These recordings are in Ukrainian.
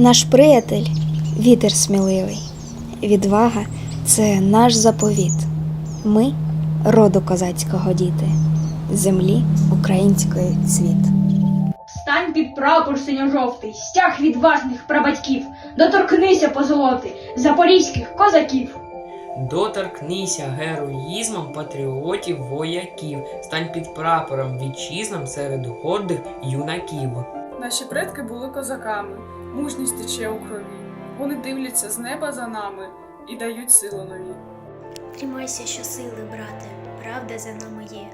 Наш приятель вітер сміливий. Відвага це наш заповіт. Ми роду козацького діти, землі української цвіт. Стань під прапор синьо-жовтий, стяг відважних прабатьків, доторкнися позолоти запорізьких козаків. Доторкнися героїзмом патріотів вояків, стань під прапором вітчизнам серед гордих юнаків. Наші предки були козаками, мужність тече у крові. Вони дивляться з неба за нами і дають силу нові. Тримайся щосили, брате, правда за нами є.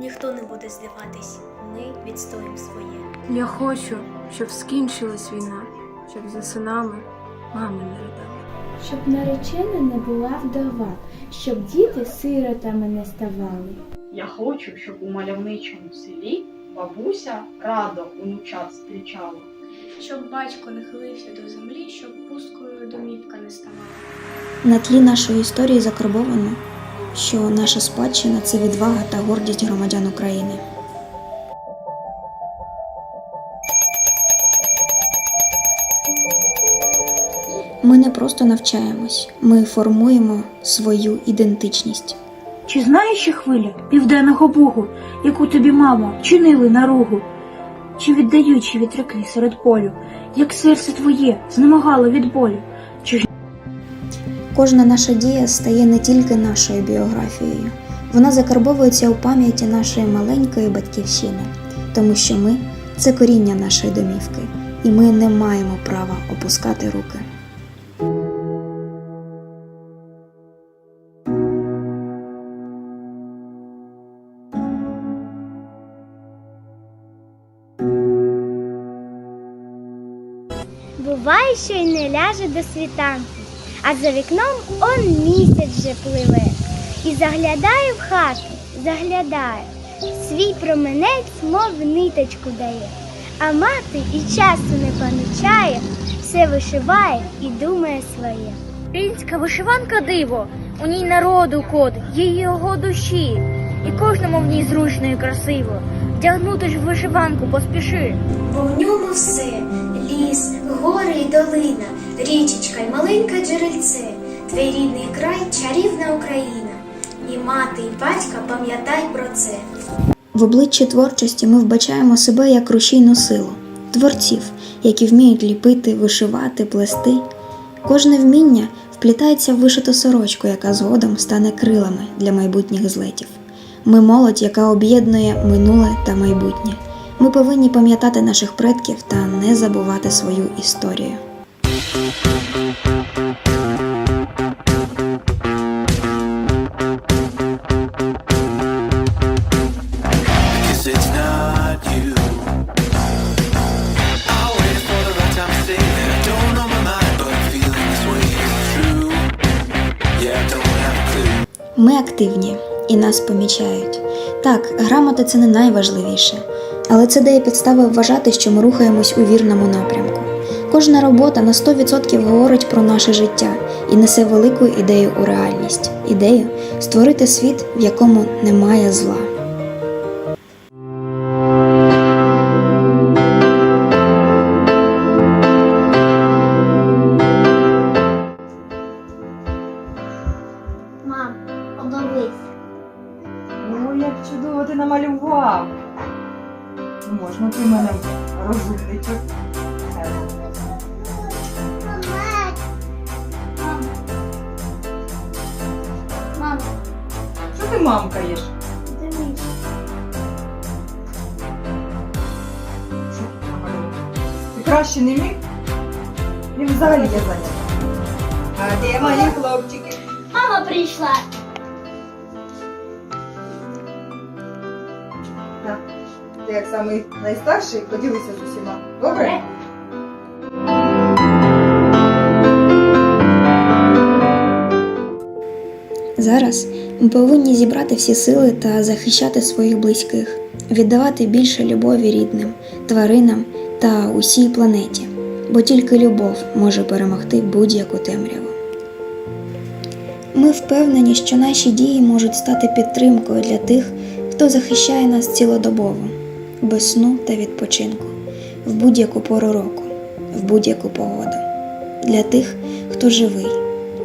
Ніхто не буде здаватись, ми відстоїмо своє. Я хочу, щоб скінчилась війна, щоб за синами мами не ридали. Щоб наречена не була вдова, щоб діти сиротами не ставали. Я хочу, щоб у мальовничому селі бабуся радо онучат зустрічала. Щоб батько не хилився до землі, щоб пусткою домівка не ставала. На тлі нашої історії закарбовано, що наша спадщина це відвага та гордість громадян України. Ми не просто навчаємось, ми формуємо свою ідентичність. Чи знаєш хвиля південного Бугу, яку тобі, мамо, чинили на ругу? Чи віддаючи вітряки серед полю, як серце твоє знемагало від болю? Чи ж... Кожна наша дія стає не тільки нашою біографією, вона закарбовується у пам'яті нашої маленької батьківщини, тому що ми це коріння нашої домівки, і ми не маємо права опускати руки. Буває, що й не ляже до світанку, а за вікном он місяць вже пливе. І заглядає в хату, заглядає, свій променець, мов ниточку дає. А мати і часу не помічає, все вишиває і думає своє. Українська вишиванка диво, у ній народу код, є його душі, і кожному в ній зручно і красиво. Вдягнути ж в вишиванку поспіши. Бо в ньому все ліс, гори і долина, річечка й маленьке джерельце, твій рідний край, чарівна Україна. І мати, і батька пам'ятай про це. В обличчі творчості ми вбачаємо себе як рушійну силу, творців, які вміють ліпити, вишивати, плести. Кожне вміння вплітається в вишиту сорочку, яка згодом стане крилами для майбутніх злетів. Ми молодь, яка об'єднує минуле та майбутнє. Ми повинні пам'ятати наших предків та не забувати свою історію. Ми активні і нас помічають. Так, грамота це не найважливіше, але це дає підстави вважати, що ми рухаємось у вірному напрямку. Кожна робота на 100% говорить про наше життя і несе велику ідею у реальність ідею створити світ, в якому немає зла. Мамкаєш? дивись. Ти краще не міг? Він взагалі є зайнятий. А де мої хлопчики? Мама прийшла. Так. Ти як самий найстарший, поділися з усіма. Добре? Зараз ми повинні зібрати всі сили та захищати своїх близьких, віддавати більше любові рідним, тваринам та усій планеті, бо тільки любов може перемогти будь-яку темряву. Ми впевнені, що наші дії можуть стати підтримкою для тих, хто захищає нас цілодобово, без сну та відпочинку, в будь-яку пору року, в будь-яку погоду. Для тих, хто живий,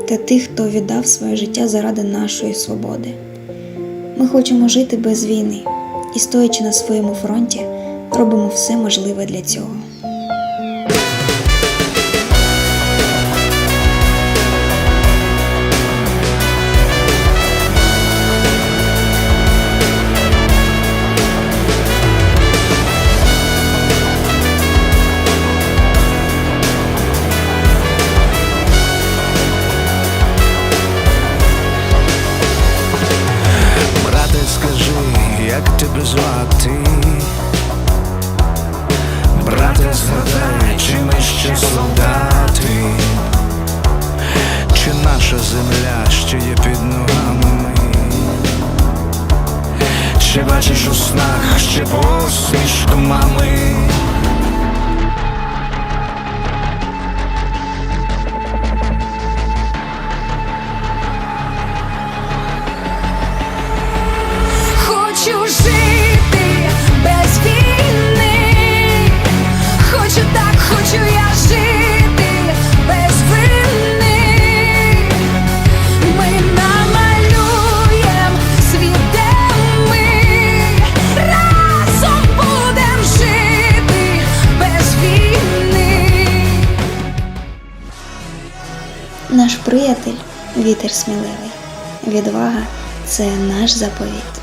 та тих, хто віддав своє життя заради нашої свободи. Ми хочемо жити без війни і, стоячи на своєму фронті, робимо все можливе для цього. Бачиш у снах ще посмішку мами? Приятель вітер сміливий. Відвага це наш заповіт.